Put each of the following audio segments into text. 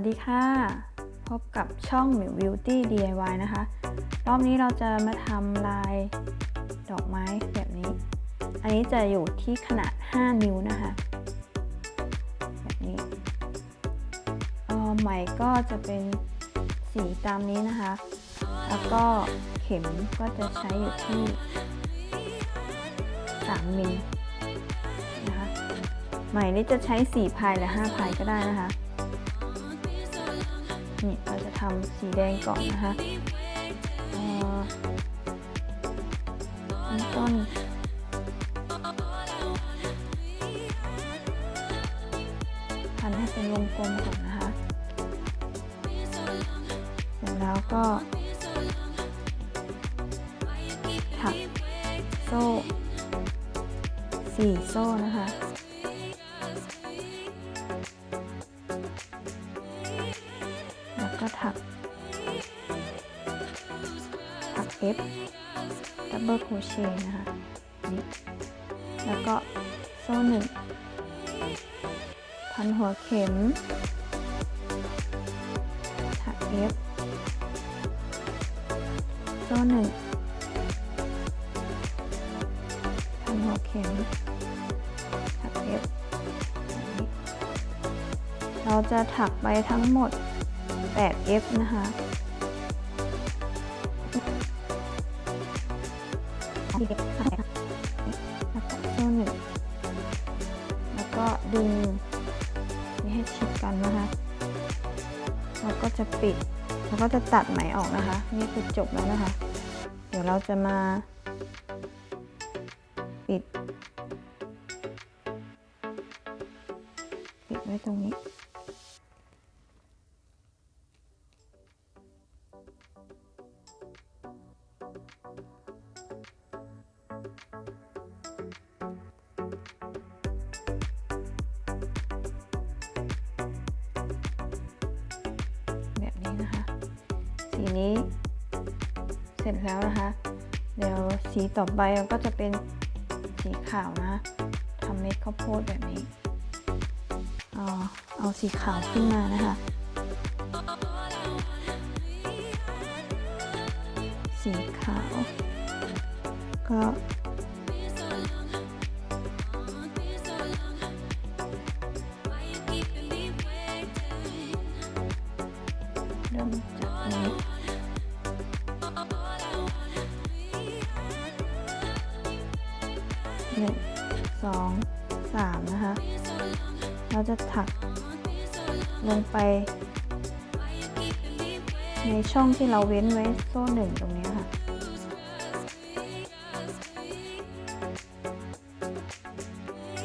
วัสดีค่ะ พบกับช่องหมิว Beauty DIY นะคะ รอบนี้เราจะมาทำลายดอกไม้แบบนี้ อันนี้จะอยู่ที่ขนาด 5 นิ้วนะคะ แบบนี้เออไหมก็จะเป็นสีตามนี้นะคะ แล้วก็เข็มก็จะใช้อยู่ที่ 3 มิลนะคะไหมนี่จะใช้ 4พายหรือ5พายก็ได้นะคะ นี่เราจะทำสีแดงก่อนนะคะเอ่อต้นพันให้เป็นวงกลมก่อนนะคะเสร็จแล้วก็ ถักโซ่สี่โซ่นะคะ ก็ถัก ถักเอฟดับเบิลโคเชต์นะคะนี่แล้วก็โซ่หนึ่งพันหัวเข็ม ถักเอฟโซ่หนึ่งพันหัวเข็ม ถักเอฟแบบนี้เราจะถักไปทั้งหมด 8F นะคะแล้วก็โซ่หนึ่งแล้วก็ดึงนี่ให้ชิดกันนะคะแล้วก็จะปิด แล้วก็จะตัดไหมออกนะคะ นี่คือจบแล้วนะคะ เดี๋ยวเราจะมา ปิด ปิดไว้ตรงนี้ สีนี้เสร็จแล้วนะคะ เดี๋ยวสีต่อไปก็จะเป็นสีขาวนะทำเม็ดข้าวโพดแบบนี้ เอาเอาสีขาวขึ้นมานะคะ สีขาว ก็ ลงไป ในช่องที่เราเว้นไว้โซ่หนึ่งตรงนี้ค่ะ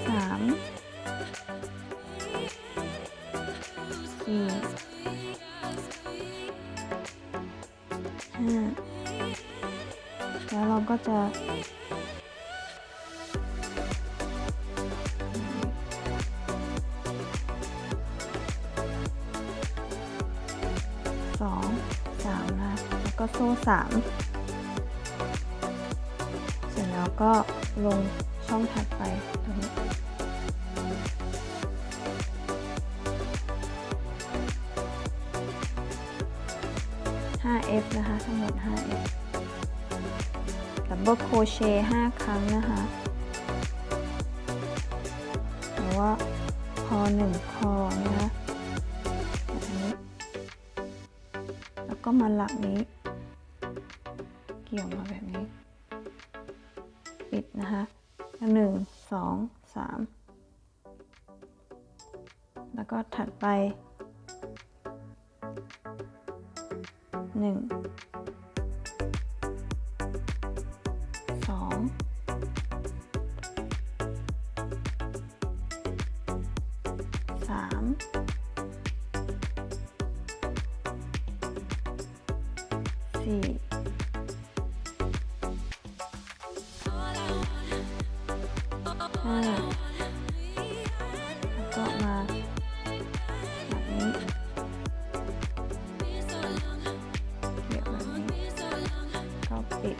สาม สี่ ห้า แล้วเราก็จะ 3 เสร็จแล้วก็ลงช่องถัดไปตรงนี้ 5F นะคะทั้งหมด 5f ดับเบิลโคเชต์ห้ครั้งนะคะหรือว่าคอ1พคอนะคะแบบนี้ แล้วก็มาหลักนี้ เกี่ยวมาแบบนี้ ปิดนะคะหนึ่งสองสามแล้วก็ถัดไปหนึ่ง ห้าแล้วก็มาแบบนี้เกี่ยวแบบนี้ก็ปิด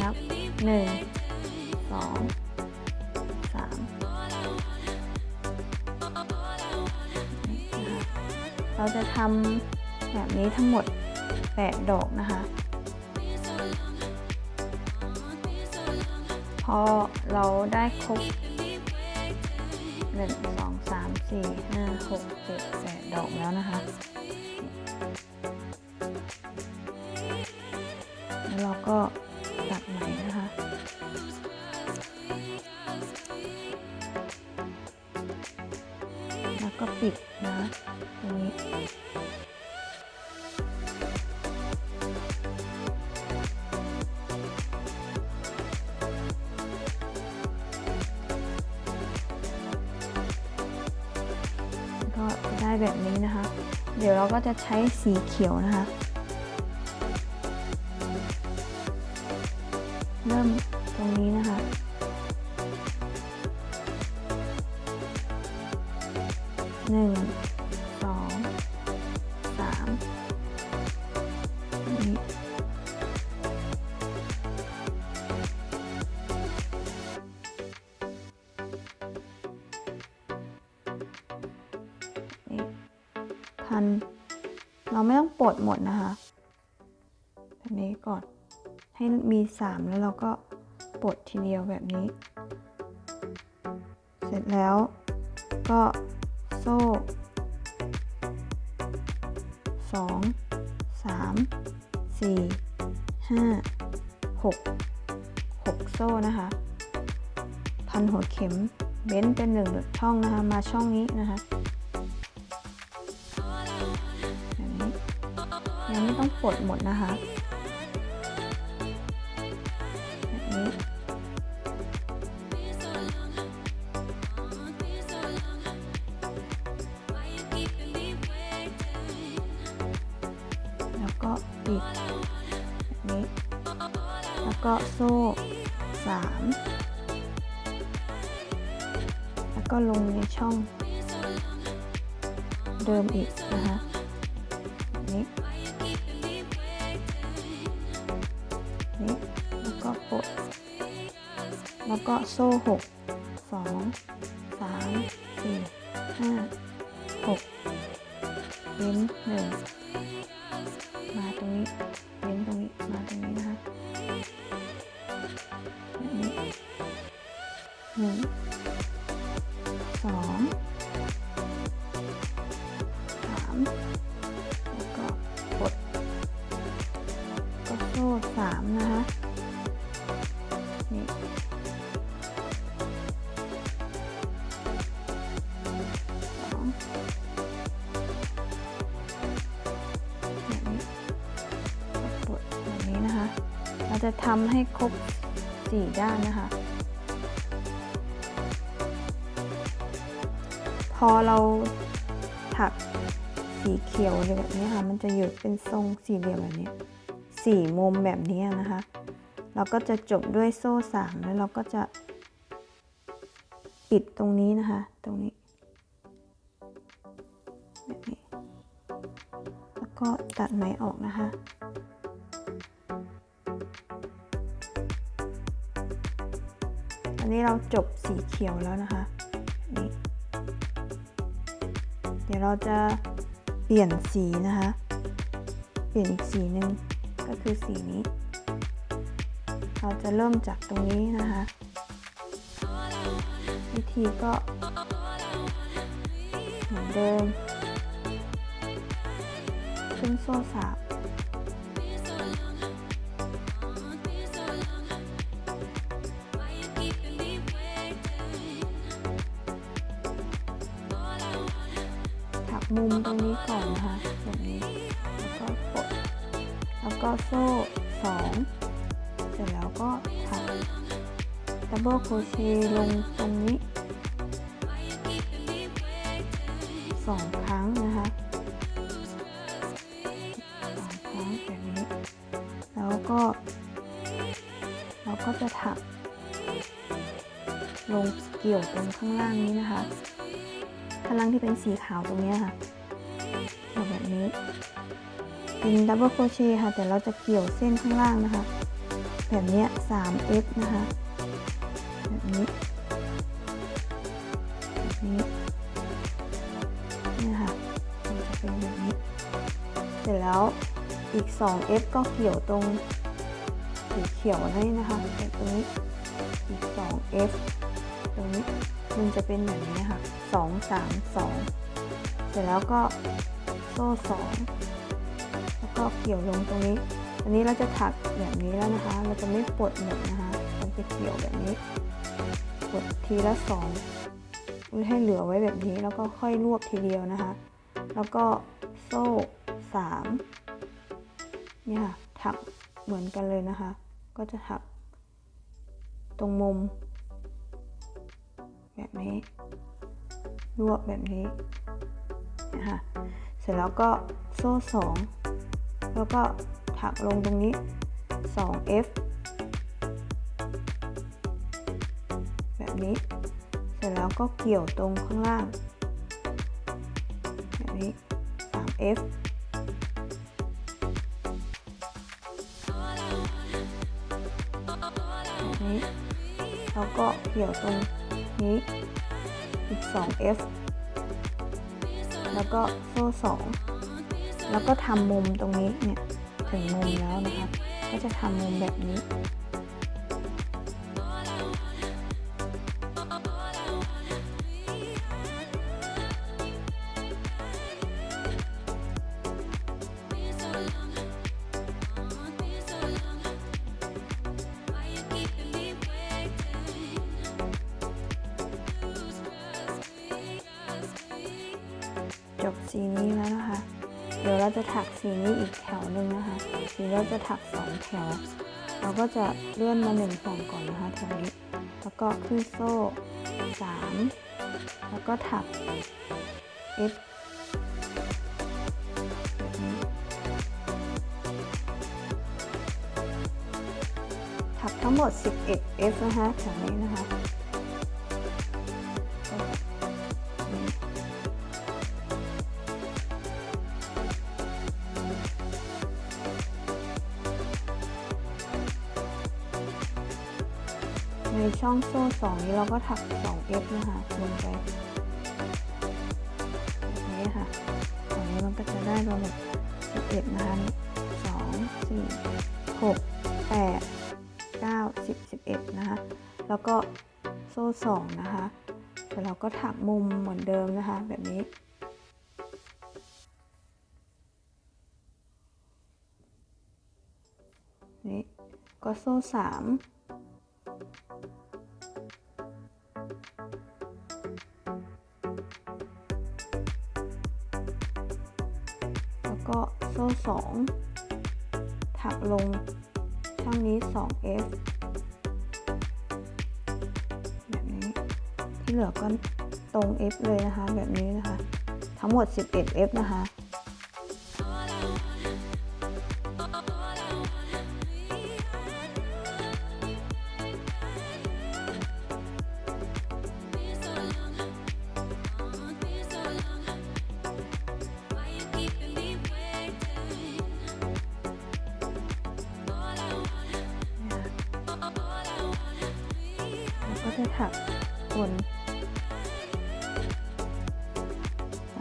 นับหนึ่งสองสามเราเราจะทำแบบนี้ทั้งหมด 8 ดอกนะคะ อเราได้ครบ1 2 3 4 5 6 7 8ดอกแล้วนะคะแล้วเราก็ แบบนี้นะคะ เดี๋ยวเราก็จะใช้สีเขียวนะคะ เริ่มตรงนี้นะคะ พัน เราไม่ต้องปลดหมดนะคะแบบนี้ก่อนให้มีสามแล้วเราก็ปลดทีเดียวแบบนี้ เสร็จแล้วก็โซ่สองสามสี่ห้าหกหกโซ่นะคะ พันหัวเข็มเบ้นเป็นหนึ่งช่องนะคะ มาช่องนี้นะคะ ยังไม่ต้องปลดหมดนะคะ แล้วก็โซ่หกสองสามสี่ห้าหกเว้นหนึ่งมาตรงนี้เว้นตรงนี้มาตรงนี้นะคะแบบนี้หนึ่งสองสามแล้วก็กดก็โซ่สามนะคะ จะทำให้ครบ 4 ด้านนะคะ พอเราถักสีเขียวเลยแบบนี้ค่ะ มันจะอยู่เป็นทรงสี่เหลี่ยมแบบนี้สี่มุมแบบนี้นะคะ เราก็จะจบด้วยโซ่สามแล้วเราก็จะปิดตรงนี้นะคะ ตรงนี้แบบนี้ แล้วก็ตัดไหมออกนะคะ นี้เราจบสีเขียวแล้วนะคะนี่เดี๋ยวเราจะเปลี่ยนสีนะคะ เปลี่ยนอีกสีหนึ่งก็คือสีนี้ เราจะเริ่มจากตรงนี้นะคะ วิธีก็เหมือนเดิมขึ้นโซ่สาม มุมตรงนี้ก่อนนะคะแบบนี้แล้วก็กดแล้วก็โซ่สองเสร็จแล้วก็ถักดับเบิลโครเชต์ลงตรงนี้สองครั้งนะคะสองครั้งแบบนี้ แล้วก็ เราก็จะถักลงเกี่ยวตรงข้างล่างนี้นะคะางล่างที่เป็นสีขาวตรงนี้ค่ะแบบนี้ เป็นดับเบิลโครเชต์ค่ะ แต่เราจะเกี่ยวเส้นข้างล่างนะคะ แบบนี้ 3f นะคะ แบบนี้แบบนี้นี่ค่ะจะเป็นแบบนี้ เสร็จแล้วอีก 2f ก็เกี่ยวตรงสีเขียวนี่นะคะแต่ตรงนี้อีก 2f ตรงนี้ มันจะเป็นแบบนี้ค่ะ2 3 2เสร็จแล้วก็โซ่2แล้วก็เกี่ยวลงตรงนี้ อันนี้เราจะถักแบบนี้แล้วนะคะ เราจะไม่ปลดหมดนะคะเราจะเกี่ยวแบบนี้ปลดทีละสองให้เหลือไว้แบบนี้แล้วก็ค่อยรวบทีเดียวนะคะ แล้วก็โซ่สามเนี่ยค่ะถักเหมือนกันเลยนะคะ ก็จะถักตรงมุม แบบนี้ รวบแบบนี้นะคะเสร็จแล้วก็โซ่สองแล้วก็ถักลงตรงนี้ 2f แบบนี้ เสร็จแล้วก็เกี่ยวตรงข้างล่าง แบบนี้ 3f แบบนี้ แล้วก็เกี่ยวตรง นี้อีก 2f แล้วก็โซ่สองแล้วก็ทำมุมตรงนี้เนี่ยถึงมุมแล้วนะคะ ก็จะทำมุมแบบนี้ สีนี้แล้วนะคะ เดี๋ยวเราจะถักสีนี้อีกแถวหนึ่งนะคะ สีเราจะถักสองแถว เราก็จะเลื่อนมาหนึ่งฝั่งก่อนนะคะแถวนี้ แล้วก็ขึ้นโซ่สามแล้วก็ถัก F ถักทั้งหมด 11 F นะคะแถวนี้นะคะ ช่องโซ่สองนี้เราก็ถัก 2f นะคะลงไปแบบนี้ค่ะตรงนี้มันก็จะได้ระมาณ11นะคะสองสี่หกแปดเก้าสิบสิบเอ็ดนะคะแล้วก็โซ่สองนะคะแต่เราก็ถักมุมเหมือนเดิมนะคะ แบบนี้นี่ก็โซ่สาม 2 ถักลงช่องนี้ 2f แบบนี้ ที่เหลือก็ตรง f เลยนะคะ แบบนี้นะคะ ทั้งหมด 11f นะคะ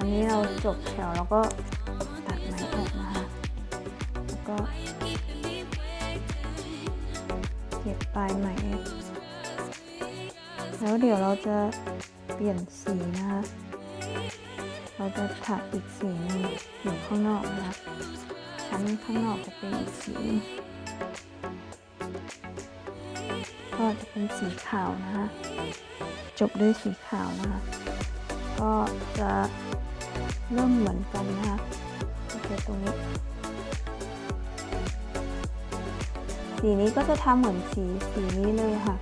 อันนี้เราจบแถวแล้วก็ตัดไหมออกนะคะแล้วก็เก็บปลายไหม แล้วเดี๋ยวเราจะเปลี่ยนสีนะคะ เราจะถักอีกสีหนึงอยู่ข้างนอกนะคะชั้นข้างนอกจะเป็นอีกสีก็จะเป็นสีขาวนะคะ จบด้วยสีขาวนะคะ ก็จะ เริ่มเหมือนกันนะคะโอเคตรงนี้ สีนี้ก็จะทำเหมือนสีสีนี้เลยค่ะ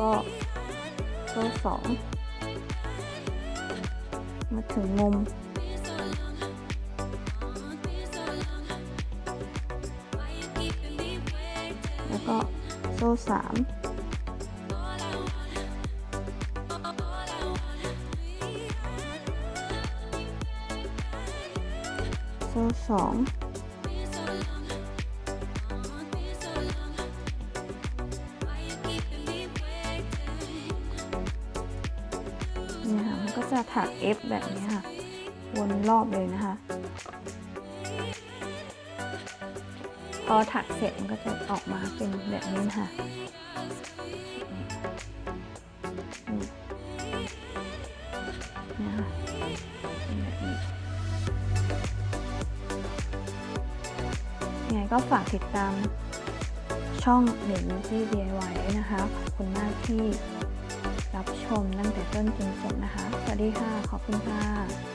ก็โซ่สองมาถึงมุม แล้วก็โซ่สามโซ่สอง ถัก F แบบนี้ค่ะ วนรอบเลยนะคะ พอถักเสร็จมันก็จะออกมาเป็นแบบนี้นะคะนี่เนี่ค่ะนแบบนี้ยังไงก็ฝากติดตามช่องเด็ก Beauty DIY ด้วยนะคะ ขอบคุณมากที่ ชมตั้งแต่ต้นจนจบนะคะ สวัสดีค่ะ ขอบคุณค่ะ